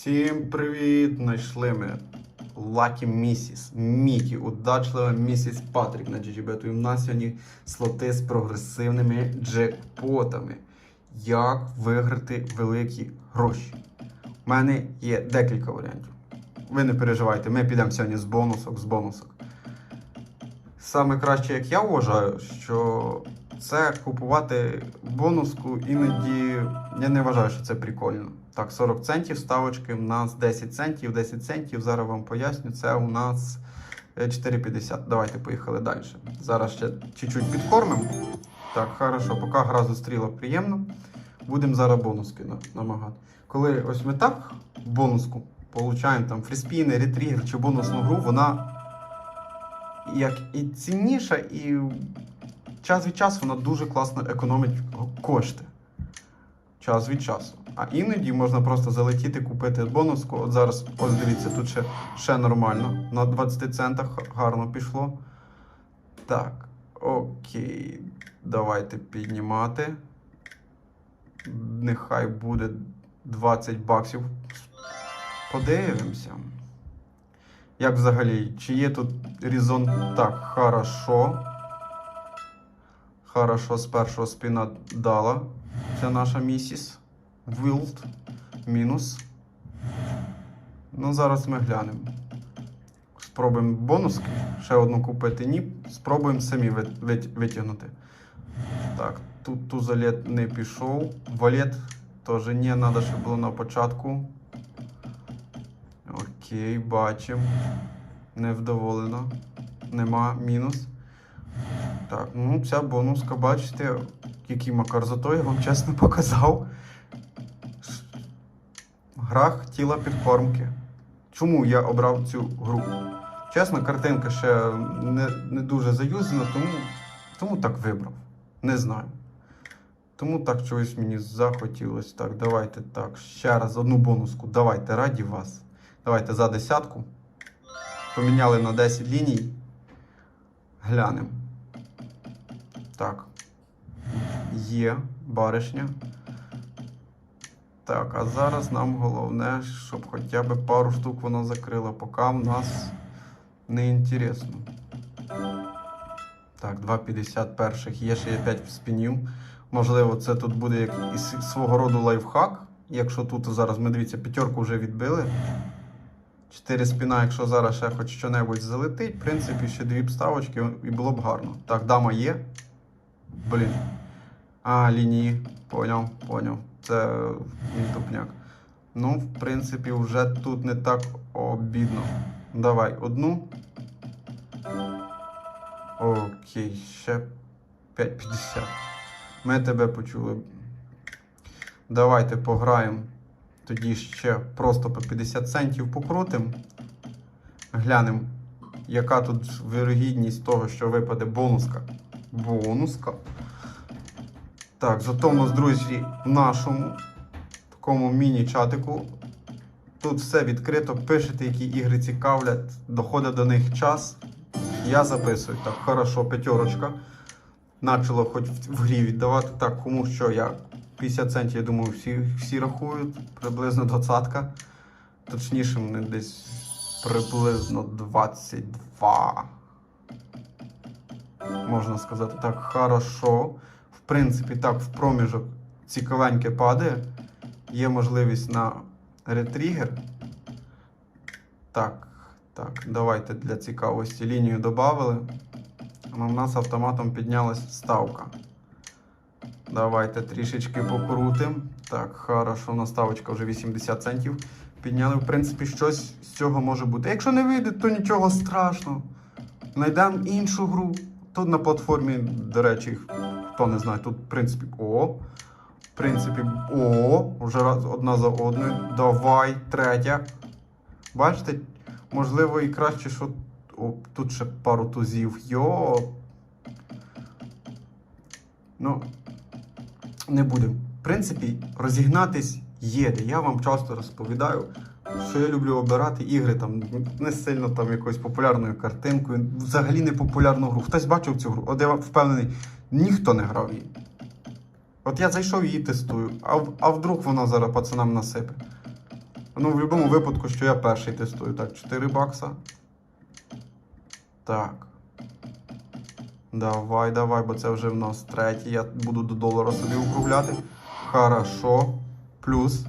Всім привіт! Знайшли ми Lucky Місіс, Мікі, удачлива місіс Патрік на GGBet. І в нас сьогодні слоти з прогресивними джекпотами. Як виграти великі гроші? У мене є декілька варіантів. Ви не переживайте, ми підемо сьогодні з бонусок, з бонусок. Саме краще, як я вважаю, що це купувати бонуску іноді я не вважаю, що це прикольно. Так, 40 центів ставочки, у нас 10 центів, 10 центів. Зараз вам поясню. Це у нас е, 4,50. Давайте поїхали далі. Зараз ще чуть-чуть підкормимо. Так, хорошо, поки гра зустріла приємно. Будемо зараз бонуски намагати. Коли ось ми так бонуску получаємо там фріспіни, ретрігер чи бонусну гру, вона як і цінніша, і час від часу вона дуже класно економить кошти. Час від часу. А іноді можна просто залетіти, купити бонуску. От зараз, ось дивіться, тут ще, ще нормально. На 20 центах гарно пішло. Так, окей. Давайте піднімати. Нехай буде 20 баксів. Подивимося. Як взагалі, чи є тут різон? Так, хорошо. Хорошо, з першого спіна дала. Це наша місіс. Вілд. Мінус. Ну, зараз ми глянемо. Спробуємо бонуски. Ще одну купити. Ні. Спробуємо самі ви- витягнути. Так, тут тузалет не пішов. Валет теж ні, треба, щоб було на початку. Окей, бачимо. Невдоволено. Нема мінус. Так, ну ця бонуска, бачите, який макар зато я вам чесно показав. Гра хотіла підкормки. Чому я обрав цю гру? Чесно, картинка ще не, не дуже заюзана, тому, тому так вибрав. Не знаю. Тому так чогось мені захотілося. Так, давайте так. Ще раз одну бонуску. Давайте, раді вас. Давайте за десятку. Поміняли на 10 ліній. Глянемо. Так. Є баришня. Так, а зараз нам головне, щоб хоча б пару штук воно закрило, поки в нас не інтересно. Так, 2,50 перших. Є ще є 5 спінів. Можливо, це тут буде як і с- свого роду лайфхак. Якщо тут зараз ми дивіться, п'ятерку вже відбили. 4 спіна, якщо зараз ще хоч що-небудь залетить, в принципі, ще дві б ставочки і було б гарно. Так, дама є. Блін. А, лінії. Поняв, поняв. Це мій тупняк. Ну, в принципі, вже тут не так обідно. Давай одну. Окей, ще 5,50. Ми тебе почули. Давайте пограємо. Тоді ще просто по 50 центів покрутимо. Глянемо, яка тут вирогідність того, що випаде бонуска. Бонуска. Так, зато в нас, друзі, в нашому такому міні-чатику. Тут все відкрито. Пишете, які ігри цікавлять, доходить до них час. Я записую. Так, хорошо, п'ятерочка. Начало хоч в грі віддавати. Так, кому що я. 50 центів, я думаю, всі, всі рахують. Приблизно двадцятка. Точніше, вони десь приблизно 22. Можна сказати так, хорошо. В принципі, так, в проміжок цікавеньке падає. Є можливість на ретригер. Так, так, давайте для цікавості лінію додали. Ну, У нас автоматом піднялась ставка. Давайте трішечки покрутимо. Так, хорошо, наставочка вже 80 центів. Підняли, в принципі, щось з цього може бути. Якщо не вийде, то нічого страшного. Знайдемо іншу гру. Тут на платформі, до речі, хто не знає, тут, в принципі, о. В принципі, о, вже раз одна за одною. Давай, третя. Бачите, можливо, і краще, що. О, тут ще пару тузів. Йо. Ну, не будемо. В принципі, розігнатись є. Я вам часто розповідаю, що я люблю обирати ігри там не сильно там якоюсь популярною картинкою, взагалі не популярну гру. Хтось бачив цю гру, от я впевнений, ніхто не грав її. От я зайшов її тестую, а, а вдруг вона зараз пацанам насипе. Ну, в будь-якому випадку, що я перший тестую. Так, 4 бакса. Так. Давай, давай, бо це вже в нас третій. Я буду до долара собі округляти. Хорошо. Плюс.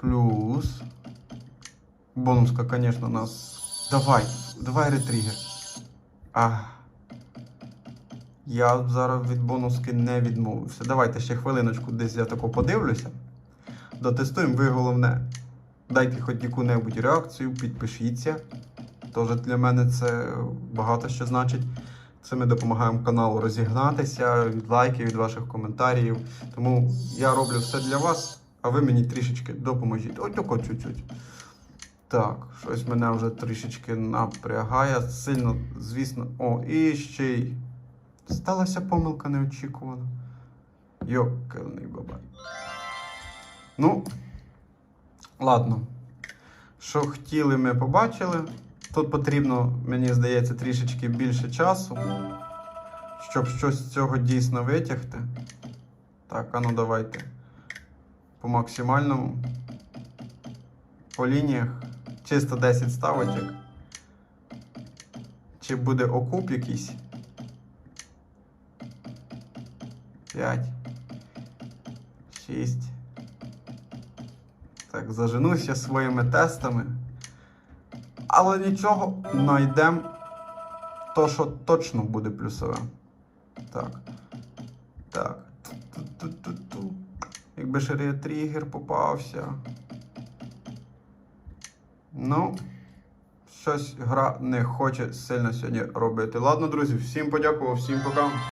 Плюс. Бонуска, у нас. Давай, давай ретригер. А. Я зараз від бонуски не відмовився. Давайте ще хвилиночку десь я тако подивлюся. Дотестуємо. Ви головне. Дайте хоч яку-небудь реакцію, підпишіться. Тож для мене це багато що значить. Це ми допомагаємо каналу розігнатися від лайків, від ваших коментарів. Тому я роблю все для вас, а ви мені трішечки допоможіть. Ось тако чуть-чуть. Так, щось мене вже трішечки напрягає. Сильно, звісно. О, і ще й сталася помилка неочікувана. Йокерний бабай. Ну, ладно. Що хотіли, ми побачили. Тут потрібно, мені здається, трішечки більше часу, щоб щось з цього дійсно витягти. Так, а ну давайте. По максимальному. По лініях. Чисто 10 ставочок. Чи буде окуп якийсь? 5. 6. Так, заженуся своїми тестами. Але нічого, знайдемо то, що точно буде плюсове. Так. Так. Ту-ту-ту-ту. Якби ще ретригер попався. Ну, щось гра не хоче сильно сьогодні робити. Ладно, друзі, всім подякував, всім пока.